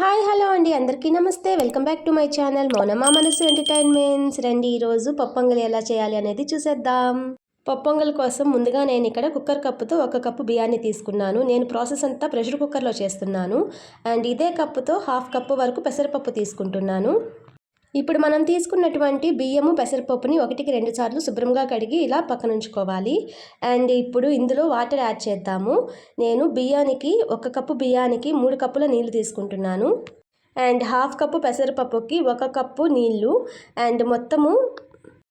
Hi hello అండి. అందరికీ నమస్తే. Welcome back to my channel మౌనమా మనసు ఎంటర్టైన్మెంట్స్. రండి ఈరోజు పప్పొంగలి ఎలా చేయాలి అనేది చూసేద్దాం. పప్పొంగల్ కోసం ముందుగా నేను ఇక్కడ కుక్కర్ కప్పుతో ఒక కప్పు బియ్యాన్ని తీసుకున్నాను. నేను ప్రాసెస్ అంతా ప్రెషర్ కుక్కర్లో చేస్తున్నాను. అండ్ ఇదే కప్పుతో హాఫ్ కప్పు వరకు పెసరపప్పు తీసుకుంటున్నాను. ఇప్పుడు మనం తీసుకున్నటువంటి బియ్యము పెసరపప్పుని ఒకటికి రెండు సార్లు శుభ్రంగా కడిగి ఇలా పక్కన ఉంచుకోవాలి. అండ్ ఇప్పుడు ఇందులో వాటర్ యాడ్ చేద్దాము. నేను బియ్యానికి ఒక కప్పు బియ్యానికి మూడు కప్పుల నీళ్ళు తీసుకుంటున్నాను. అండ్ హాఫ్ కప్పు పెసరపప్పుకి ఒక కప్పు నీళ్ళు. అండ్ మొత్తము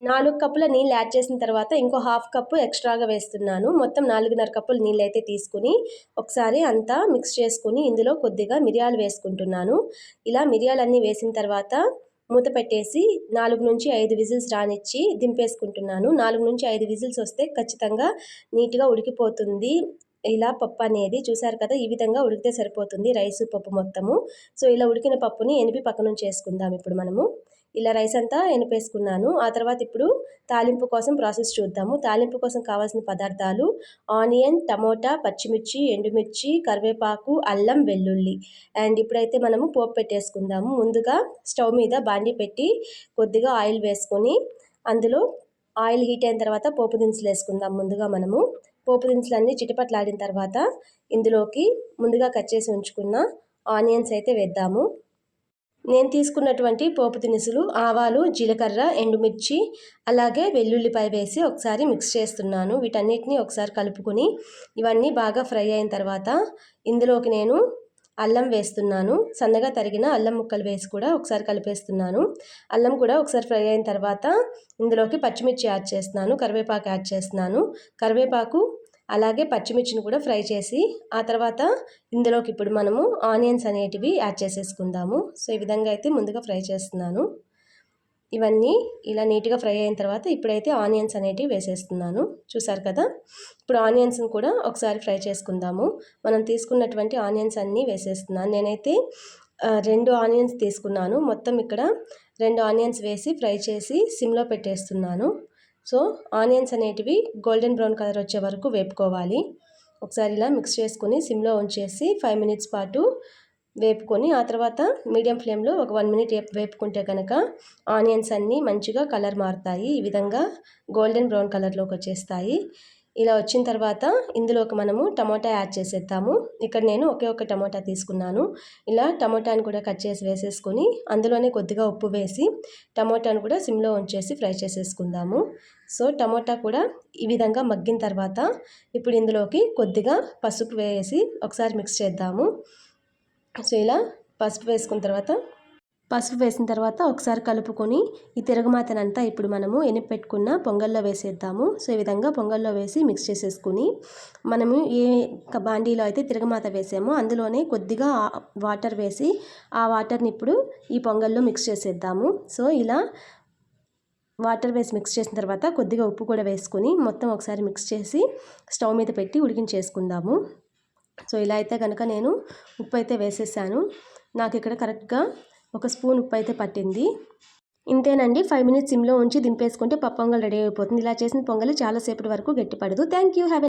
నాలుగు కప్పుల నీళ్ళు యాడ్ చేసిన తర్వాత ఇంకో హాఫ్ కప్పు ఎక్స్ట్రాగా వేస్తున్నాను. మొత్తం నాలుగున్నర కప్పులు నీళ్ళు అయితే తీసుకుని ఒకసారి అంతా మిక్స్ చేసుకుని ఇందులో కొద్దిగా మిరియాలు వేసుకుంటున్నాను. ఇలా మిరియాలన్నీ వేసిన తర్వాత మూత పెట్టేసి నాలుగు నుంచి ఐదు విజిల్స్ రానిచ్చి దింపేసుకుంటున్నాను. నాలుగు నుంచి ఐదు విజిల్స్ వస్తే ఖచ్చితంగా నీట్గా ఉడికిపోతుంది. ఇలా పప్పు అనేది చూసారు కదా ఈ విధంగా ఉడికితే సరిపోతుంది రైసు పప్పు మొత్తము. సో ఇలా ఉడికిన పప్పుని ఎనిపి పక్కన చేసుకుందాం ఇప్పుడు మనము. ఇలా రైస్ అంతా ఎనిపేసుకున్నాను. ఆ తర్వాత ఇప్పుడు తాలింపు కోసం ప్రాసెస్ చూద్దాము. తాలింపు కోసం కావాల్సిన పదార్థాలు ఆనియన్ టమోటా పచ్చిమిర్చి ఎండుమిర్చి కరివేపాకు అల్లం వెల్లుల్లి. అండ్ ఇప్పుడైతే మనము పోపు పెట్టేసుకుందాము. ముందుగా స్టవ్ మీద బాండి పెట్టి కొద్దిగా ఆయిల్ వేసుకొని అందులో ఆయిల్ హీట్ అయిన తర్వాత పోపు దినుసులు వేసుకుందాం ముందుగా మనము. పోపు దినుసులన్నీ చిటిపట్లాడిన తర్వాత ఇందులోకి ముందుగా కట్ చేసి ఉంచుకున్న ఆనియన్స్ అయితే వేద్దాము. నేను తీసుకున్నటువంటి పోపు దినుసులు ఆవాలు జీలకర్ర ఎండుమిర్చి అలాగే వెల్లుల్లిపాయ వేసి ఒకసారి మిక్స్ చేస్తున్నాను. వీటన్నిటిని ఒకసారి కలుపుకొని ఇవన్నీ బాగా ఫ్రై అయిన తర్వాత ఇందులోకి నేను అల్లం వేస్తున్నాను. సన్నగా తరిగిన అల్లం ముక్కలు వేసి కూడా ఒకసారి కలిపేస్తున్నాను. అల్లం కూడా ఒకసారి ఫ్రై అయిన తర్వాత ఇందులోకి పచ్చిమిర్చి యాడ్ చేస్తున్నాను. కరివేపాకు యాడ్ చేస్తున్నాను. కరివేపాకు అలాగే పచ్చిమిర్చిని కూడా ఫ్రై చేసి ఆ తర్వాత ఇందులోకి ఇప్పుడు మనము ఆనియన్స్ అనేటివి యాడ్ చేసేసుకుందాము. సో ఈ విధంగా అయితే ముందుగా ఫ్రై చేస్తున్నాను. ఇవన్నీ ఇలా నీట్గా ఫ్రై అయిన తర్వాత ఇప్పుడైతే ఆనియన్స్ అనేటివి వేసేస్తున్నాను. చూసారు కదా? ఇప్పుడు ఆనియన్స్ని కూడా ఒకసారి ఫ్రై చేసుకుందాము. మనం తీసుకున్నటువంటి ఆనియన్స్ అన్నీ వేసేస్తున్నాను. నేనైతే రెండు ఆనియన్స్ తీసుకున్నాను. మొత్తం ఇక్కడ రెండు ఆనియన్స్ వేసి ఫ్రై చేసి సిమ్లో పెట్టేస్తున్నాను. సో ఆనియన్స్ అనేటివి గోల్డెన్ బ్రౌన్ కలర్ వచ్చే వరకు వేపుకోవాలి. ఒకసారి ఇలా మిక్స్ చేసుకొని సిమ్లో ఉంచేసి ఫైవ్ మినిట్స్ పాటు వేపుకొని ఆ తర్వాత మీడియం ఫ్లేమ్లో ఒక వన్ మినిట్ వేపుకుంటే కనుక ఆనియన్స్ అన్నీ మంచిగా కలర్ మారుతాయి. ఈ విధంగా గోల్డెన్ బ్రౌన్ కలర్లోకి వచ్చేస్తాయి. ఇలా వచ్చిన తర్వాత ఇందులోకి మనము టమోటా యాడ్ చేసేద్దాము. ఇక్కడ నేను ఒకే ఒక టమోటా తీసుకున్నాను. ఇలా టమోటాని కూడా కట్ చేసి వేసేసుకొని అందులోనే కొద్దిగా ఉప్పు వేసి టమోటాను కూడా సిమ్లో ఉంచేసి ఫ్రై చేసేసుకుందాము. సో టమోటా కూడా ఈ విధంగా మగ్గిన తర్వాత ఇప్పుడు ఇందులోకి కొద్దిగా పసుపు వేసి ఒకసారి మిక్స్ చేద్దాము. సో ఇలా పసుపు వేసుకున్న తర్వాత పసుపు వేసిన తర్వాత ఒకసారి కలుపుకొని ఈ తిరగమాతనంతా ఇప్పుడు మనము ఎనిపెట్టుకున్న పొంగల్లో వేసేద్దాము. సో ఈ విధంగా పొంగల్లో వేసి మిక్స్ చేసేసుకుని మనము ఏ బాండీలో అయితే తిరగమాత వేసామో అందులోనే కొద్దిగా వాటర్ వేసి ఆ వాటర్ని ఇప్పుడు ఈ పొంగల్లో మిక్స్ చేసేద్దాము. సో ఇలా వాటర్ వేసి మిక్స్ చేసిన తర్వాత కొద్దిగా ఉప్పు కూడా వేసుకొని మొత్తం ఒకసారి మిక్స్ చేసి స్టవ్ మీద పెట్టి ఉడికించేసుకుందాము. సో ఇలా అయితే కనుక నేను ఉప్పు అయితే వేసేసాను. నాకు ఇక్కడ కరెక్ట్గా ఒక స్పూన్ ఉప్పు అయితే పట్టింది. ఇంతేనండి. ఫైవ్ మినిట్స్ సిమ్లో ఉంచి దింపేసుకుంటే పప్పు రెడీ అయిపోతుంది. ఇలా చేసిన పొంగలి చాలాసేపటి వరకు గట్టిపడదు. Thank you have